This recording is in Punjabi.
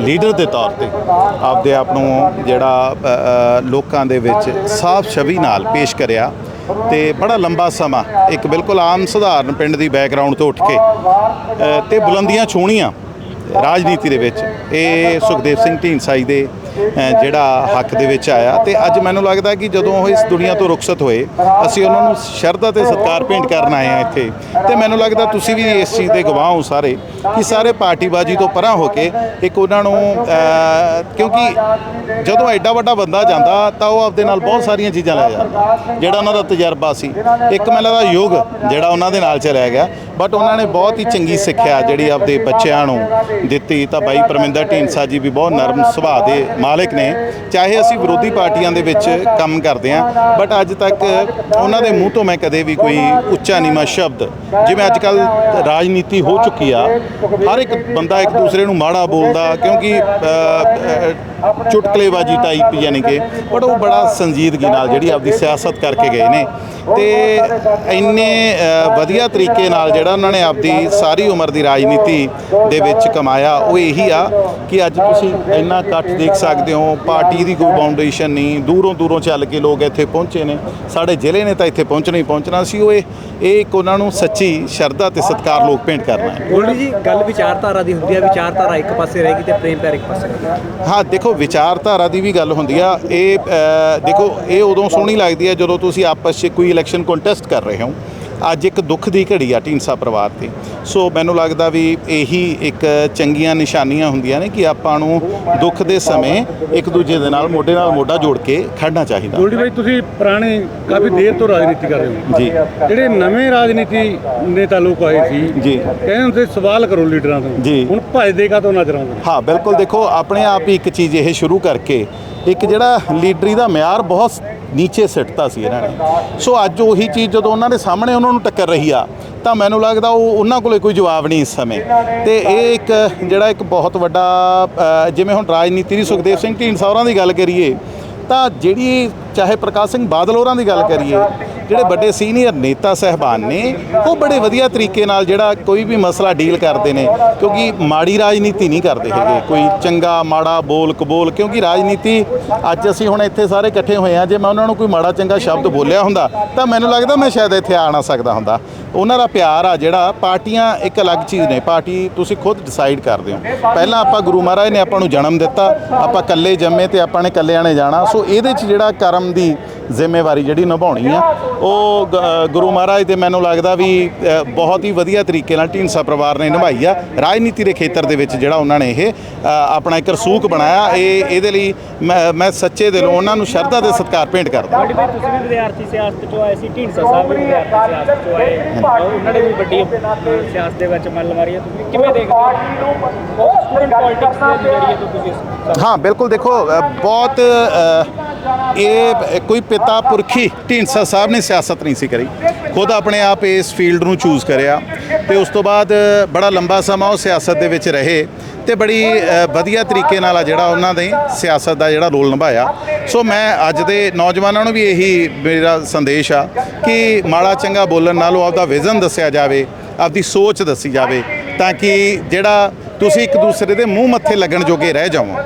ਲੀਡਰ ਦੇ ਤੌਰ ਤੇ ਆਪਦੇ ਆਪ ਨੂੰ ਜਿਹੜਾ ਲੋਕਾਂ ਦੇ ਵਿੱਚ ਸਾਫ਼ ਛਵੀ ਨਾਲ ਪੇਸ਼ ਕਰਿਆ ਤੇ ਬੜਾ ਲੰਬਾ ਸਮਾਂ ਇੱਕ ਬਿਲਕੁਲ ਆਮ ਸਧਾਰਨ ਪਿੰਡ ਦੀ ਬੈਕਗ੍ਰਾਉਂਡ ਤੋਂ ਉੱਠ ਕੇ ਅ, ਤੇ ਬੁਲੰਦੀਆਂ ਛੂਹਣੀਆਂ ਰਾਜਨੀਤੀ ਦੇ ਵਿੱਚ। ਇਹ ਸੁਖਦੇਵ ਸਿੰਘ ਢੀਂਡਸਾਈ ਦੇ ਜਿਹੜਾ ਹੱਕ ਦੇ ਵਿੱਚ ਆਇਆ ਤੇ ਅੱਜ ਮੈਨੂੰ ਲੱਗਦਾ ਕਿ ਜਦੋਂ ਉਹ ਇਸ ਦੁਨੀਆ ਤੋਂ ਰੁਖਸਤ ਹੋਏ, ਅਸੀਂ ਉਹਨਾਂ ਨੂੰ ਸ਼ਰਧਾ ਤੇ ਸਤਿਕਾਰ ਭੇਂਟ ਕਰਨ ਆਏ ਆ ਇੱਥੇ। ਤੇ ਮੈਨੂੰ ਲੱਗਦਾ ਤੁਸੀਂ ਵੀ ਇਸ ਚੀਜ਼ ਦੇ ਗਵਾਹ ਹੋ ਸਾਰੇ, ਕਿ ਸਾਰੇ ਪਾਰਟੀਬਾਜ਼ੀ ਤੋਂ ਪਰਾਂ ਹੋ ਕੇ ਇੱਕ ਉਹਨਾਂ ਨੂੰ ਕਿਉਂਕਿ ਜਦੋਂ ਐਡਾ ਵੱਡਾ ਬੰਦਾ ਜਾਂਦਾ, ਤਾਂ ਉਹ ਆਪਦੇ ਨਾਲ ਬਹੁਤ ਸਾਰੀਆਂ ਚੀਜ਼ਾਂ ਲੈ ਜਾਂਦਾ, ਜਿਹੜਾ ਉਹਨਾਂ ਦਾ ਤਜਰਬਾ ਸੀ। ਇੱਕ ਮੈਨੂੰ ਲੱਗਦਾ ਯੁੱਗ ਜਿਹੜਾ ਉਹਨਾਂ ਦੇ ਨਾਲ ਚਲਿਆ ਗਿਆ ਬਟ ਉਹਨਾਂ ਨੇ ਬਹੁਤ ਹੀ ਚੰਗੀ ਸਿੱਖਿਆ ਜਿਹੜੀ ਆਪਦੇ ਬੱਚਿਆਂ ਨੂੰ ਦਿੱਤੀ। ਤਾਂ ਬਾਈ ਪਰਮਿੰਦਰ ਢੀਂਡਸਾ ਜੀ ਵੀ ਬਹੁਤ ਨਰਮ ਸੁਭਾਅ ਦੇ ਮਾਲਕ ਨੇ, ਚਾਹੇ ਅਸੀਂ ਵਿਰੋਧੀ ਪਾਰਟੀਆਂ ਦੇ ਵਿੱਚ ਕੰਮ ਕਰਦੇ ਹਾਂ ਬਟ ਅੱਜ ਤੱਕ ਉਹਨਾਂ ਦੇ ਮੂੰਹ ਤੋਂ ਮੈਂ ਕਦੇ ਵੀ ਕੋਈ ਉੱਚਾ ਨੀਵਾਂ ਸ਼ਬਦ, ਜਿਵੇਂ ਅੱਜ ਕੱਲ ਰਾਜਨੀਤੀ ਹੋ ਚੁੱਕੀ ਆ, ਹਰ ਇੱਕ ਬੰਦਾ ਇੱਕ ਦੂਸਰੇ ਨੂੰ ਮਾੜਾ ਬੋਲਦਾ, ਕਿਉਂਕਿ ਚੁਟਕਲੇਬਾਜ਼ੀ ਟਾਈਪ ਯਾਨੀ ਕਿ ਬਟ ਉਹ ਬੜਾ ਸੰਜੀਦਗੀ ਨਾਲ ਜਿਹੜੀ ਆਪਦੀ ਸਿਆਸਤ ਕਰਕੇ ਗਏ ਨੇ। ਤੇ ਇੰਨੇ ਵਧੀਆ ਤਰੀਕੇ ਨਾਲ ਜਿਹੜਾ ਉਹਨਾਂ ਨੇ ਆਪਦੀ ਸਾਰੀ ਉਮਰ ਦੀ ਰਾਜਨੀਤੀ ਦੇ ਵਿੱਚ ਕਮਾਇਆ, ਉਹ ਇਹੀ ਆ ਕਿ ਅੱਜ ਤੁਸੀਂ ਇੰਨਾ ਇਕੱਠ ਦੇਖ ਸਕਦੇ ਹੋ ਪਾਰਟੀ ਦੀ ਕੋਈ ਬਾਉਂਡੇਸ਼ਨ ਨਹੀਂ ਦੂਰੋਂ ਦੂਰੋਂ ਚੱਲ ਕੇ ਲੋਕ ਇੱਥੇ ਪਹੁੰਚੇ ਨੇ। ਸਾਡੇ ਜ਼ਿਲ੍ਹੇ ਨੇ ਤਾਂ ਇੱਥੇ ਪਹੁੰਚਣਾ ਹੀ ਪਹੁੰਚਣਾ। ਸੀ ਉਹ ਇਹ ਇਹ ਇੱਕ ਉਹਨਾਂ ਨੂੰ ਸੱਚੀ ਸ਼ਰਧਾ ਤੇ ਸਤਿਕਾਰ ਲੋਕ ਭੇਂਟ ਕਰਨਾ ਹੈ ਗੋਲਡੀ ਜੀ ਗੱਲ ਵਿਚਾਰਧਾਰਾ ਦੀ ਹੁੰਦੀ ਹੈ ਵਿਚਾਰਧਾਰਾ ਇੱਕ ਪਾਸੇ ਰਹੇਗੀ ਤੇ ਪ੍ਰੇਮ ਪਿਆਰ ਇੱਕ ਪਾਸੇ ਰਹੇਗਾ। ਹਾਂ ਦੇਖੋ ਵਿਚਾਰਧਾਰਾ ਦੀ ਵੀ ਗੱਲ ਹੁੰਦੀ ਆ। ਇਹ ਦੇਖੋ ਇਹ ਉਦੋਂ ਸੋਹਣੀ ਲੱਗਦੀ ਹੈ ਜਦੋਂ ਤੁਸੀਂ ਆਪਸ 'ਚ ਕੋਈ ਇਲੈਕਸ਼ਨ ਕੰਟੈਸਟ ਕਰ ਰਹੇ ਹੋ। ਅੱਜ ਇੱਕ ਦੁੱਖ ਦੀ ਘੜੀ ਆ ਢੀਂਡਸਾ ਪਰਿਵਾਰ ਤੇ ਸੋ ਮੈਨੂੰ ਲੱਗਦਾ ਵੀ ਇਹੀ ਇੱਕ ਚੰਗੀਆਂ ਨਿਸ਼ਾਨੀਆਂ ਹੁੰਦੀਆਂ ਨੇ ਕਿ ਆਪਾਂ ਨੂੰ ਦੁੱਖ ਦੇ ਸਮੇਂ ਇੱਕ ਦੂਜੇ ਦੇ ਨਾਲ ਮੋਢੇ ਨਾਲ ਮੋਢਾ ਜੋੜ ਕੇ ਖੜਨਾ ਚਾਹੀਦਾ। ਗੋਲਡੀ ਭਾਈ ਤੁਸੀਂ ਪੁਰਾਣੇ ਕਾਫੀ ਦੇਰ ਤੋਂ ਰਾਜਨੀਤੀ ਕਰ ਰਹੇ ਹੋ। ਜੀ। ਜਿਹੜੇ ਨਵੇਂ ਰਾਜਨੀਤੀ ਨੇਤਾ ਲੋਕ ਆਏ ਸੀ ਜੀ। ਕਹਿੰਦੇ ਹੁੰਦੇ ਸਵਾਲ ਕਰੋ ਲੀਡਰਾਂ ਤੋਂ। ਜੀ। ਹੁਣ ਭਜਦੇ ਕਾ ਤੋਂ ਨਜ਼ਰ ਆਉਂਦੇ ਹਾਂ ਬਿਲਕੁਲ ਦੇਖੋ ਆਪਣੇ ਆਪ ਹੀ ਇੱਕ ਚੀਜ਼ ਇਹ ਸ਼ੁਰੂ ਕਰਕੇ ਇੱਕ ਜਿਹੜਾ ਲੀਡਰੀ ਦਾ ਮਿਆਰ ਬਹੁਤ ਨੀਚੇ ਸਿੱਟਤਾ ਸੀ ਇਹਨਾਂ ਨੇ। ਸੋ ਅੱਜ ਉਹੀ ਚੀਜ਼ ਜਦੋਂ ਉਹਨਾਂ ਦੇ ਸਾਹਮਣੇ ਉਹਨਾਂ ਨੂੰ ਟੱਕਰ ਰਹੀ ਆ, ਤਾਂ ਮੈਨੂੰ ਲੱਗਦਾ ਉਹ ਉਹਨਾਂ ਕੋਲੇ ਕੋਈ ਜਵਾਬ ਨਹੀਂ ਇਸ ਸਮੇਂ। ਤੇ ਇਹ ਇੱਕ ਜਿਹੜਾ ਇੱਕ ਬਹੁਤ ਵੱਡਾ ਜਿਵੇਂ ਹੁਣ ਰਾਜਨੀਤੀ ਦੀ ਸੁਖਦੇਵ ਸਿੰਘ ਢੀਂਡਸਾ ਹੋਰਾਂ ਦੀ ਗੱਲ ਕਰੀਏ, ਤਾਂ ਜਿਹੜੀ ਚਾਹੇ ਪ੍ਰਕਾਸ਼ ਸਿੰਘ ਬਾਦਲ ਹੋਰਾਂ ਦੀ ਗੱਲ ਕਰੀਏ ਜਿਹੜੇ ਵੱਡੇ ਸੀਨੀਅਰ ਨੇਤਾ ਸਹਿਬਾਨ ਨੇ, ਉਹ ਬੜੇ ਵਧੀਆ ਤਰੀਕੇ ਨਾਲ ਜਿਹੜਾ ਕੋਈ ਵੀ ਮਸਲਾ ਡੀਲ ਕਰਦੇ ਨੇ, ਕਿਉਂਕਿ ਮਾੜੀ ਰਾਜਨੀਤੀ ਨਹੀਂ ਕਰਦੇ ਹੈਗੇ। ਕੋਈ ਚੰਗਾ, ਮਾੜਾ, ਬੋਲ, ਕਬੋਲ, ਕਿਉਂਕਿ ਰਾਜਨੀਤੀ ਅੱਜ ਅਸੀਂ ਹੁਣ ਇੱਥੇ ਸਾਰੇ ਇਕੱਠੇ ਹੋਏ ਆ ਜੇ ਮੈਂ ਉਹਨਾਂ ਨੂੰ ਕੋਈ ਮਾੜਾ, ਚੰਗਾ ਸ਼ਬਦ ਬੋਲਿਆ ਹੁੰਦਾ, ਤਾਂ ਮੈਨੂੰ ਲੱਗਦਾ ਮੈਂ ਸ਼ਾਇਦ ਇੱਥੇ ਆ ਨਾ ਸਕਦਾ ਹੁੰਦਾ। ਉਹਨਾਂ ਦਾ ਪਿਆਰ ਆ ਜਿਹੜਾ ਪਾਰਟੀਆਂ ਇੱਕ ਅਲੱਗ ਚੀਜ਼ ਨੇ, ਪਾਰਟੀ ਤੁਸੀਂ ਖੁਦ ਡਿਸਾਈਡ ਕਰਦੇ ਹੋ। ਪਹਿਲਾਂ ਆਪਾਂ ਗੁਰੂ ਮਹਾਰਾਜ ਨੇ ਆਪਾਂ ਨੂੰ ਜਨਮ ਦਿੱਤਾ, ਆਪਾਂ ਇਕੱਲੇ ਜੰਮੇ ਤੇ ਆਪਾਂ ਨੇ ਇਕੱਲਿਆਂ ਨੇ ਜਾਣਾ, ਸੋ ਇਹਦੇ 'ਚ ਜਿਹੜਾ ਕਰਮ ਦੀ ਜ਼ਿੰਮੇਵਾਰੀ ਜਿਹੜੀ ਨਿਭਾਉਣੀ ਆ ਉਹ ਗੁਰੂ ਮਹਾਰਾਜ ਦੇ ਮੈਨੂੰ ਲੱਗਦਾ ਵੀ ਬਹੁਤ ਹੀ ਵਧੀਆ ਤਰੀਕੇ ਨਾਲ ਢੀਂਡਸਾ ਪਰਿਵਾਰ ਨੇ ਨਿਭਾਈ ਆ। ਰਾਜਨੀਤੀ ਦੇ ਖੇਤਰ ਦੇ ਵਿੱਚ ਜਿਹੜਾ ਉਹਨਾਂ ਨੇ ਇਹ ਆਪਣਾ ਇੱਕ ਰਸੂਖ ਬਣਾਇਆ ਇਹ ਇਹਦੇ ਲਈ ਮੈਂ ਮੈਂ ਸੱਚੇ ਦਿਲੋਂ ਉਹਨਾਂ ਨੂੰ ਸ਼ਰਧਾ ਤੇ ਸਤਿਕਾਰ ਭੇਂਟ ਕਰਦਾ ਤੁਸੀਂ ਵੀ ਵਿਦਿਆਰਥੀ ਸਿਆਸਤ ਚੋਂ ਆਏ ਸੀ ਢੀਂਡਸਾ ਸਾਹਿਬ ਵੀ ਵਿਦਿਆਰਥੀ ਸਿਆਸਤ ਚੋਂ ਆਏ। ਉਹਨਾਂ ਨੇ ਵੀ ਵੱਡੀ ਸਿਆਸਤ ਦੇ ਵਿੱਚ ਮੱਲ ਮਾਰੀ ਤੁਸੀਂ ਕਿਵੇਂ ਦੇਖਦੇ ਹੋ? ਸਟੂਡੈਂਟ ਪੋਲਿਟਿਕਸ ਦੇ ਤੋਂ ਤੁਸੀਂ ਇਸ- ਹਾਂ, ਬਿਲਕੁਲ ਦੇਖੋ ਬਹੁਤ ਇਹ ਕੋਈ ਪਿਤਾ ਪੁਰਖੀ ਢੀਂਡਸਾ ਸਾਹਿਬ ਨੇ ਸਿਆਸਤ ਨਹੀਂ ਸੀ ਕਰੀ। ਖੁਦ ਆਪਣੇ ਆਪ ਇਸ ਫੀਲਡ ਨੂੰ ਚੂਜ਼ ਕਰਿਆ ਤੇ ਉਸ ਤੋਂ ਬਾਅਦ ਬੜਾ ਲੰਬਾ ਸਮਾਂ ਉਹ ਸਿਆਸਤ ਦੇ ਵਿੱਚ ਰਹੇ ਤੇ ਬੜੀ ਵਧੀਆ ਤਰੀਕੇ ਨਾਲ ਆ ਜਿਹੜਾ ਉਹਨਾਂ ਨੇ ਸਿਆਸਤ ਦਾ ਜਿਹੜਾ ਰੋਲ ਨਿਭਾਇਆ। ਸੋ ਮੈਂ ਅੱਜ ਦੇ ਨੌਜਵਾਨਾਂ ਨੂੰ ਵੀ ਇਹੀ ਮੇਰਾ ਸੰਦੇਸ਼ ਆ ਕਿ ਮਾੜਾ ਚੰਗਾ ਬੋਲਣ ਨਾਲੋਂ ਆਪਦਾ ਵਿਜ਼ਨ ਦੱਸਿਆ ਜਾਵੇ, ਆਪਦੀ ਸੋਚ ਦੱਸੀ ਜਾਵੇ ਤਾਂ ਕਿ ਜਿਹੜਾ ਤੁਸੀਂ ਇੱਕ ਦੂਸਰੇ ਦੇ ਮੂੰਹ ਮੱਥੇ ਲੱਗਣ ਜੋਗੇ ਰਹਿ ਜਾਵੋ।